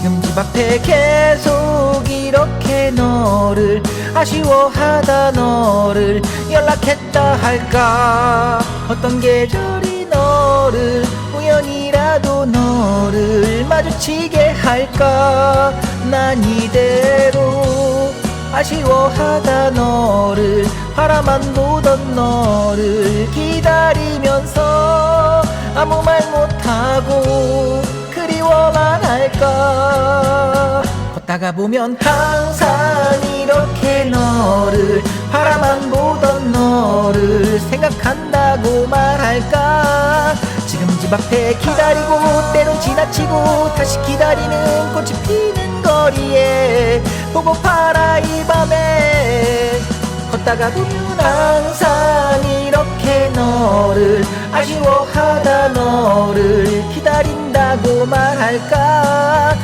지금 집 앞에 계속 이렇게 너를 아쉬워하다 너를 연락했다 할까? 어떤 계절이 너를 우연이라도 너를 마주치게 할까? 난 이대로 아쉬워하다 너를 바라만 보던 너를 기다리면서 할까? 걷다가 보면 항상 이렇게 너를 바라만 보던 너를 생각한다고 말할까? 지금 집 앞에 기다리고 때론 지나치고 다시 기다리는 꽃이 피는 거리에 보고파라 이 밤에 걷다가 보면 항상 이렇게 너를 아쉬워하다 너를 기다린다고 말할까